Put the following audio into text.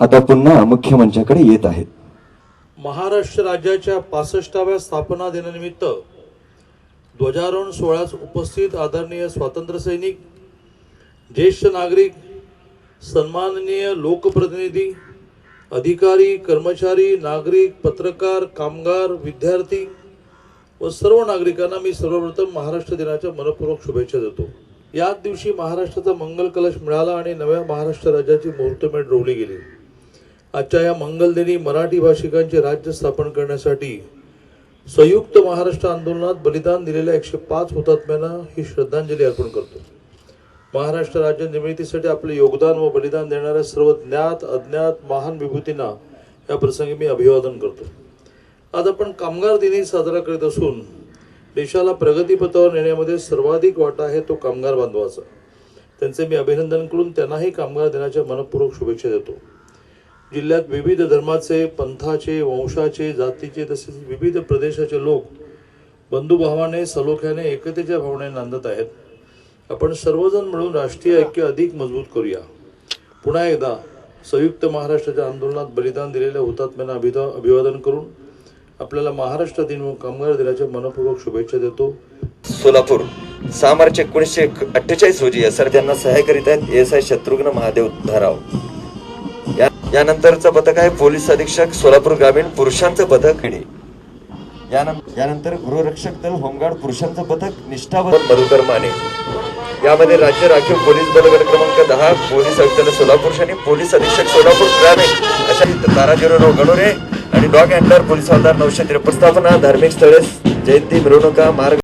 आता पुन्हा मुख्यमंत्र्यांकडे येत आहेत. महाराष्ट्र राज्याच्या पासष्टाव्या स्थापना दिनानिमित्त ध्वजारोहण सोहळ्यास उपस्थित आदरणीय स्वातंत्र्य सैनिक ज्येष्ठ नागरिक सन्माननीय लोकप्रतिनिधी अधिकारी कर्मचारी नागरिक पत्रकार कामगार विद्यार्थी व सर्व नागरिकांना मी सर्वप्रथम महाराष्ट्र दिनाच्या मनपूर्वक शुभेच्छा देतो. याच दिवशी महाराष्ट्राचा मंगल कलश मिळाला आणि नव्या महाराष्ट्र राज्याची मुहूर्तमेढ रोवली गेली. आजच्या या मंगलदिनी मराठी भाषिकांचे राज्य स्थापन करण्यासाठी संयुक्त महाराष्ट्र आंदोलनात बलिदान दिलेल्या एकशे पाच हुतात्म्यांना ही श्रद्धांजली अर्पण करतो. महाराष्ट्र राज्य निर्मितीसाठी आपले योगदान व बलिदान देणाऱ्या सर्व ज्ञात अज्ञात महान विभूतींना या प्रसंगी मी अभिवादन करतो. आज आपण कामगार दिनी साजरा करीत असून देशाला प्रगतीपथावर नेण्यामध्ये सर्वाधिक वाटा आहे तो कामगार बांधवाचा. त्यांचे मी अभिनंदन करून त्यांनाही कामगार दिनाच्या मनपूर्वक शुभेच्छा देतो. जिल्ह्यात विविध धर्माचे पंथाचे वंशाचे जातीचे तसेच विविध प्रदेशाचे लोक बंधुभावाने सलोख्याने एकतेच्या भावनेने नांदत आहेत. आपण सर्वजण मिळून राष्ट्रीय ऐक्य अधिक मजबूत करूया. पुन्हा एकदा संयुक्त महाराष्ट्राच्या आंदोलनात बलिदान दिलेल्या हुतात्म्यांना अभिदा अभिवादन करून आपल्याला महाराष्ट्र दिन व कामगार दिनाच्या मनपूर्वक शुभेच्छा देतो. सोलापूर सहा मार्च एकोणीसशे अठ्ठेचाळीस रोजी या सर त्यांना सहाय्य करीत आहेत एस आय शत्रुघ्न महादेव धाराव. या यानंतरचं पथक आहे पोलीस अधीक्षक सोलापूर ग्रामीण पुरुषांचं पथक घेणे यानंतर गृहरक्षक दल होमगार्ड पुरुषांचं पथक निष्ठावर मधुकर माने. यामध्ये राज्य राखीव पोलीस दल गट क्रमांक दहा पोलीस आयुक्त सोलापूर आणि पोलीस अधीक्षक सोलापूर ग्रामीण अशा तारा झिरो नऊ गणोरे आणि डॉग हँडलर पोलीस हवालदार नऊशे त्रेपन्न स्थापना धार्मिक स्थळे जयंती मिरवणुका मार्ग